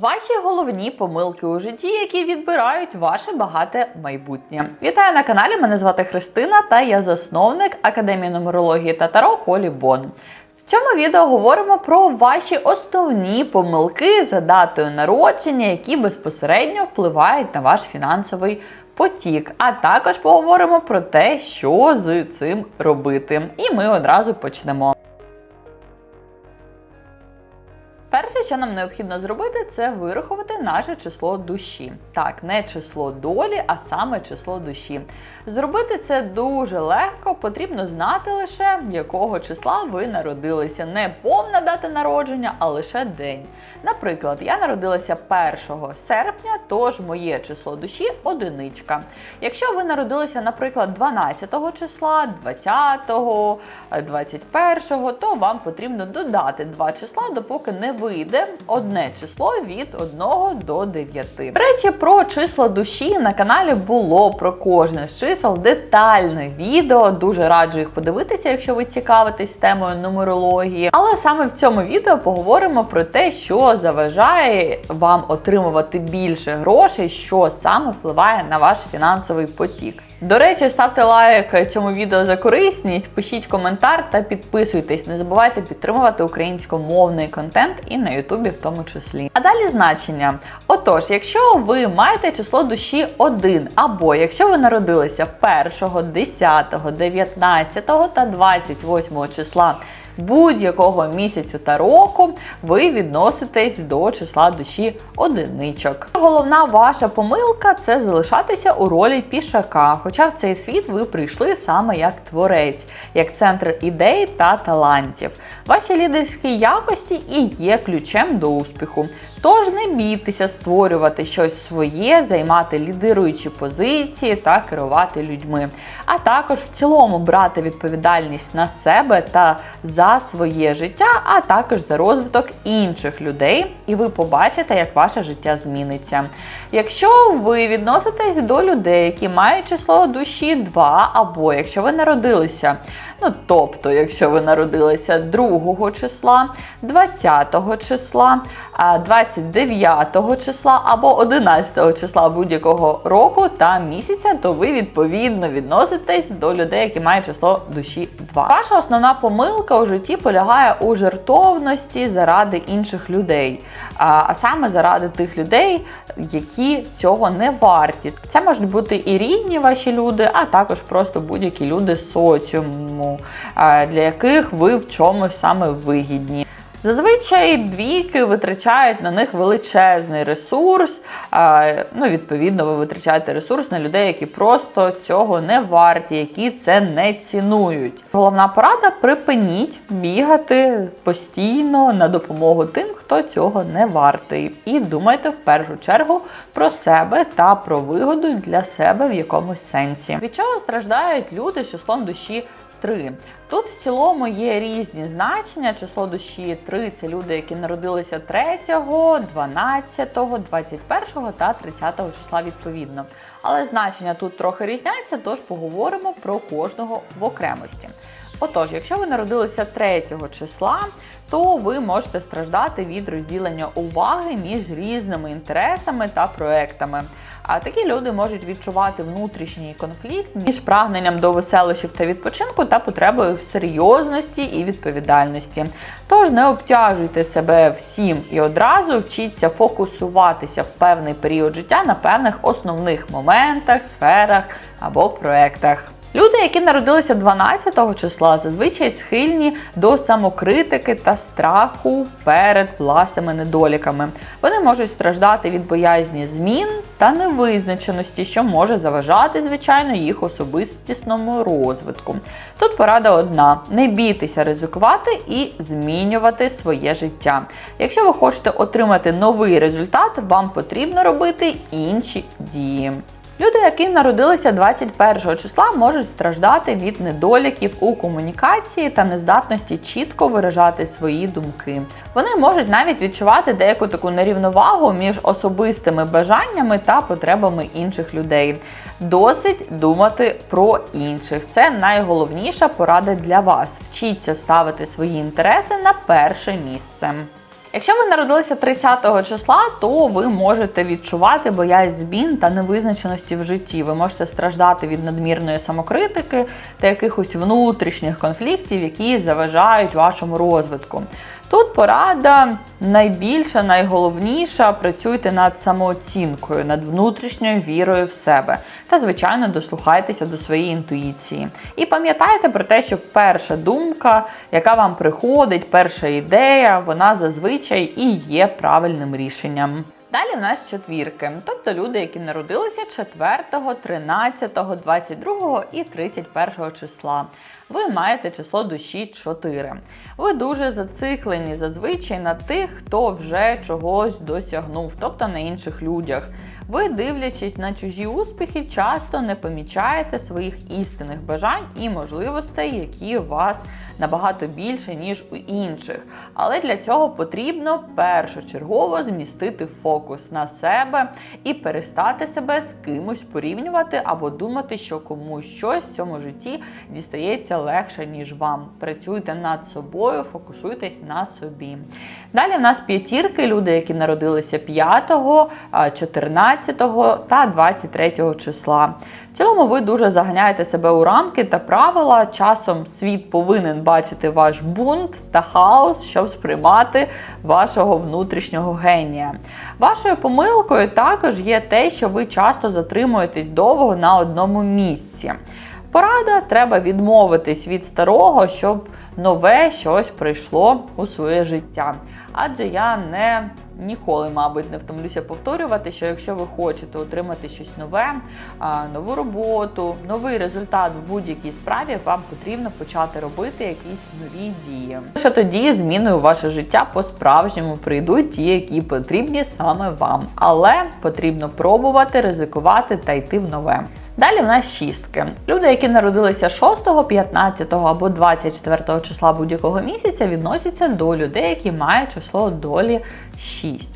Ваші головні помилки у житті, які відбирають ваше багате майбутнє. Вітаю на каналі. Мене звати Христина та я засновник Академії нумерології та Таро Холі Бон. В цьому відео говоримо про ваші основні помилки за датою народження, які безпосередньо впливають на ваш фінансовий потік. А також поговоримо про те, що з цим робити. І ми одразу почнемо. Що нам необхідно зробити, це вирахувати наше число душі. Так, не число долі, а саме число душі. Зробити це дуже легко, потрібно знати лише, якого числа ви народилися. Не повна дата народження, а лише день. Наприклад, я народилася 1 серпня, тож моє число душі одиничка. Якщо ви народилися, наприклад, 12 числа, 20, 21, то вам потрібно додати два числа, допоки не вийде одне число від 1 до 9. До речі, про числа душі на каналі було про кожне з чисел детальне відео. Дуже раджу їх подивитися, якщо ви цікавитесь темою нумерології. Але саме в цьому відео поговоримо про те, що заважає вам отримувати більше грошей, що саме впливає на ваш фінансовий потік. До речі, ставте лайк цьому відео за корисність, пишіть коментар та підписуйтесь. Не забувайте підтримувати українськомовний контент і на Ютубі в тому числі. А далі значення. Отож, якщо ви маєте число душі 1, або якщо ви народилися 1, 10, 19 та 28 числа будь-якого місяцю та року ви відноситесь до числа душі одиничок. Головна ваша помилка це залишатися у ролі пішака. Хоча в цей світ ви прийшли саме як творець, як центр ідей та талантів. Ваші лідерські якості і є ключем до успіху. Тож не бійтеся створювати щось своє, займати лідируючі позиції та керувати людьми, а також в цілому брати відповідальність на себе та за своє життя, а також за розвиток інших людей, і ви побачите, як ваше життя зміниться. Якщо ви відноситесь до людей, які мають число душі 2, або якщо ви народилися, ну тобто, якщо ви народилися 2 числа, 20 числа, 29 числа або 11 числа будь-якого року та місяця, то ви відповідно відноситесь до людей, які мають число душі 2. Ваша основна помилка у житті полягає у жертовності заради інших людей, а, саме заради тих людей, які цього не варті. Це можуть бути і рідні ваші люди, а також просто будь-які люди соціуму, для яких ви в чомусь саме вигідні. Зазвичай двійки витрачають на них величезний ресурс. Ну, відповідно, ви витрачаєте ресурс на людей, які просто цього не варті, які це не цінують. Головна порада: припиніть бігати постійно на допомогу тим, хто цього не вартий. І думайте в першу чергу про себе та про вигоду для себе в якомусь сенсі. Від чого страждають люди з числом душі 3. Тут в цілому є різні значення. Число душі 3 це люди, які народилися 3, 12, 21 та 30 числа відповідно. Але значення тут трохи різняться, тож поговоримо про кожного в окремості. Отож, якщо ви народилися 3 числа, то ви можете страждати від розділення уваги між різними інтересами та проектами. А такі люди можуть відчувати внутрішній конфлікт між прагненням до веселощів та відпочинку та потребою в серйозності і відповідальності. Тож не обтяжуйте себе всім і одразу вчіться фокусуватися в певний період життя на певних основних моментах, сферах або проектах. Люди, які народилися 12-го числа, зазвичай схильні до самокритики та страху перед власними недоліками. Вони можуть страждати від боязні змін та невизначеності, що може заважати, звичайно, їх особистісному розвитку. Тут порада одна: не бійтеся ризикувати і змінювати своє життя. Якщо ви хочете отримати новий результат, вам потрібно робити інші дії. Люди, які народилися 21 числа, можуть страждати від недоліків у комунікації та нездатності чітко виражати свої думки. Вони можуть навіть відчувати деяку таку нерівновагу між особистими бажаннями та потребами інших людей. Досить думати про інших. Це найголовніша порада для вас. Вчіться ставити свої інтереси на перше місце. Якщо ви народилися 30 числа, то ви можете відчувати боязнь змін та невизначеності в житті. Ви можете страждати від надмірної самокритики та якихось внутрішніх конфліктів, які заважають вашому розвитку. Тут порада найбільша, найголовніша. Працюйте над самооцінкою, над внутрішньою вірою в себе. Та, звичайно, дослухайтеся до своєї інтуїції. І пам'ятайте про те, що перша думка, яка вам приходить, перша ідея, вона зазвичай і є правильним рішенням. Далі в нас четвірки, тобто люди, які народилися 4, 13, 22 і 31 числа. Ви маєте число душі 4. Ви дуже зациклені зазвичай на тих, хто вже чогось досягнув, тобто на інших людях. Ви, дивлячись на чужі успіхи, часто не помічаєте своїх істинних бажань і можливостей, які вас набагато більше, ніж у інших. Але для цього потрібно першочергово змістити фокус на себе і перестати себе з кимось порівнювати або думати, що комусь щось в цьому житті дістається легше, ніж вам. Працюйте над собою, фокусуйтесь на собі. Далі в нас п'ятірки, люди, які народилися 5, 14 та 23 числа. Цілому ви дуже заганяєте себе у рамки та правила. Часом світ повинен бачити ваш бунт та хаос, щоб сприймати вашого внутрішнього генія. Вашою помилкою також є те, що ви часто затримуєтесь довго на одному місці. Порада треба відмовитись від старого, щоб нове щось прийшло у своє життя. Адже я не ніколи, мабуть, не втомлюся повторювати, що якщо ви хочете отримати щось нове, нову роботу, новий результат в будь-якій справі, вам потрібно почати робити якісь нові дії. Лише тоді зміною ваше життя по-справжньому прийдуть ті, які потрібні саме вам. Але потрібно пробувати, ризикувати та йти в нове. Далі в нас шістки. Люди, які народилися 6, 15 або 24 числа будь-якого місяця, відносяться до людей, які мають число долі 6.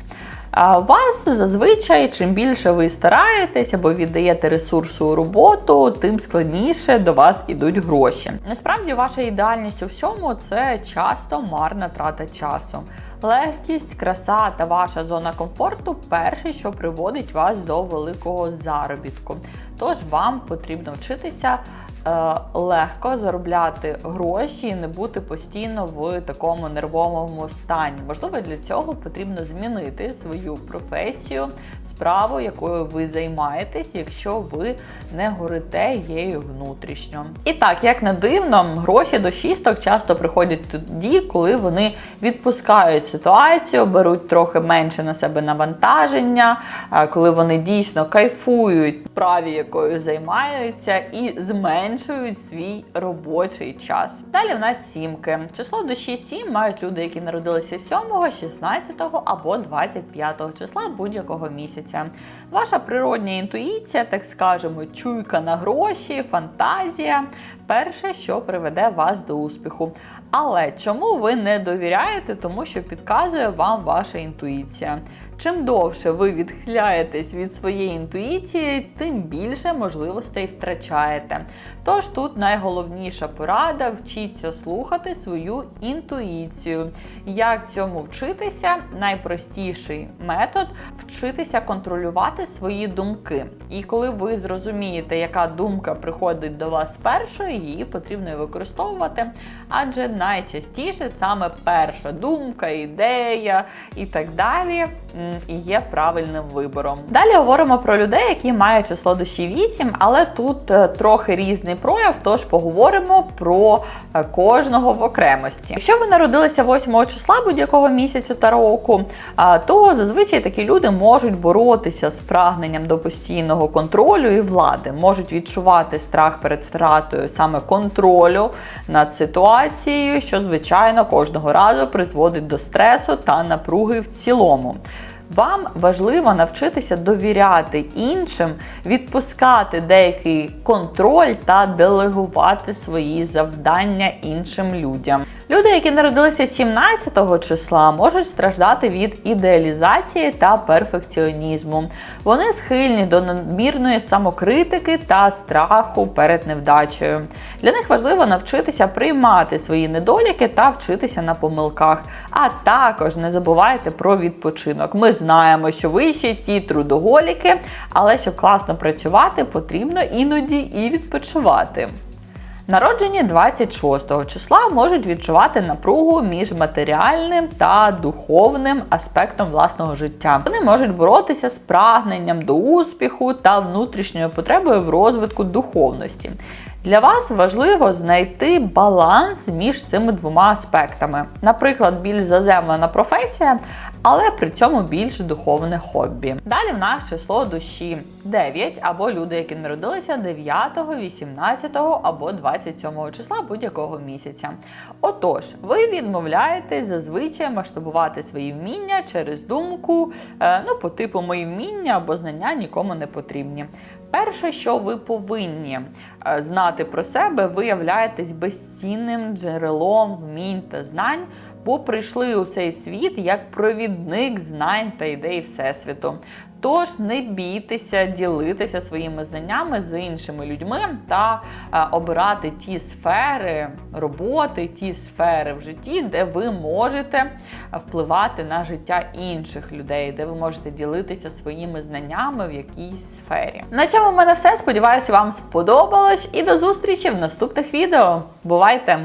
А у вас зазвичай, чим більше ви стараєтесь або віддаєте ресурсу у роботу, тим складніше до вас ідуть гроші. Насправді, ваша ідеальність у всьому це часто марна трата часу. Легкість, краса та ваша зона комфорту перше, що приводить вас до великого заробітку. Тож вам потрібно вчитися легко заробляти гроші і не бути постійно в такому нервовому стані. Можливо, для цього потрібно змінити свою професію, справу, якою ви займаєтесь, якщо ви не горите її внутрішньо. І так, як не дивно, гроші до шісток часто приходять тоді, коли вони відпускають ситуацію, беруть трохи менше на себе навантаження, коли вони дійсно кайфують справі, якою займаються, і зменшують свій робочий час. Далі в нас сімки. Число душі 7 мають люди, які народилися 7, 16 або 25 числа будь-якого місяця. Ваша природня інтуїція, так скажемо, чуйка на гроші, фантазія перше, що приведе вас до успіху. Але чому ви не довіряєте, тому що підказує вам ваша інтуїція. Чим довше ви відхиляєтесь від своєї інтуїції, тим більше можливостей втрачаєте. Тож тут найголовніша порада вчіться слухати свою інтуїцію. Як цьому вчитися? Найпростіший метод вчитися контролювати свої думки. І коли ви зрозумієте, яка думка приходить до вас першою, її потрібно використовувати. Адже найчастіше саме перша думка, ідея і так далі і є правильним вибором. Далі говоримо про людей, які мають число душі 8, але тут е, трохи різний прояв, тож поговоримо про е, кожного в окремості. Якщо ви народилися 8 числа будь-якого місяця та року, то зазвичай такі люди можуть боротися з прагненням до постійного контролю і влади, можуть відчувати страх перед втратою саме контролю над ситуацією, що звичайно кожного разу призводить до стресу та напруги в цілому. Вам важливо навчитися довіряти іншим, відпускати деякий контроль та делегувати свої завдання іншим людям. Люди, які народилися 17 числа, можуть страждати від ідеалізації та перфекціонізму. Вони схильні до надмірної самокритики та страху перед невдачею. Для них важливо навчитися приймати свої недоліки та вчитися на помилках. А також не забувайте про відпочинок. Ми знаємо, що ви ще ті трудоголіки, але щоб класно працювати, потрібно іноді і відпочивати. Народжені 26 числа можуть відчувати напругу між матеріальним та духовним аспектом власного життя. Вони можуть боротися з прагненням до успіху та внутрішньою потребою в розвитку духовності. Для вас важливо знайти баланс між цими двома аспектами. Наприклад, більш заземлена професія, але при цьому більш духовне хобі. Далі в нас число душі 9 або люди, які народилися 9, 18 або 27 числа будь-якого місяця. Отож, ви відмовляєтесь зазвичай масштабувати свої вміння через думку, е, ну, по типу мої вміння або знання нікому не потрібні. Перше, що ви повинні е, знати про себе, ви являєтесь безцінним джерелом вмінь та знань, бо прийшли у цей світ як провідник знань та ідей Всесвіту. Тож не бійтеся ділитися своїми знаннями з іншими людьми та е, обирати ті сфери роботи, ті сфери в житті, де ви можете впливати на життя інших людей, де ви можете ділитися своїми знаннями в якійсь сфері. На цьому в мене все. Сподіваюся, вам сподобалось і до зустрічі в наступних відео. Бувайте!